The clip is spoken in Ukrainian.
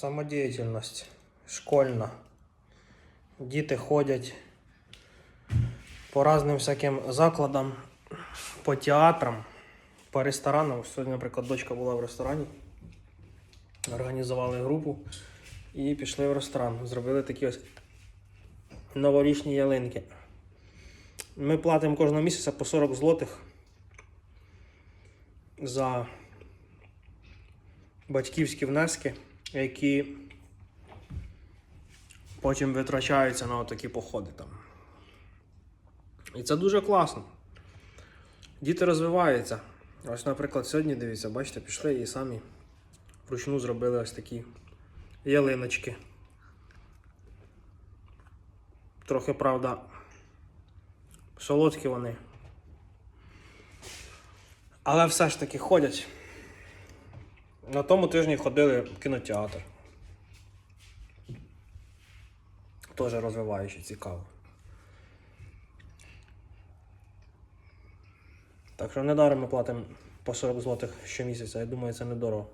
Самодіяльність школьна. Діти ходять по різним всяким закладам, по театрам, по ресторанам. Сьогодні, наприклад, дочка була в ресторані. Організували групу і пішли в ресторан. Зробили такі ось новорічні ялинки. Ми платимо кожного місяця по 40 злотих за батьківські внески, які потім витрачаються на такі походи там. І це дуже класно. Діти розвиваються. Ось, наприклад, сьогодні, дивіться, бачите, пішли і самі вручну зробили ось такі ялиночки. Трохи, правда, солодкі вони. Але все ж таки ходять. На тому тижні ходили в кінотеатр. Теж розвиваючи, цікаво. Так що недаром ми платимо по 40 злотих щомісяця. Я думаю, це недорого.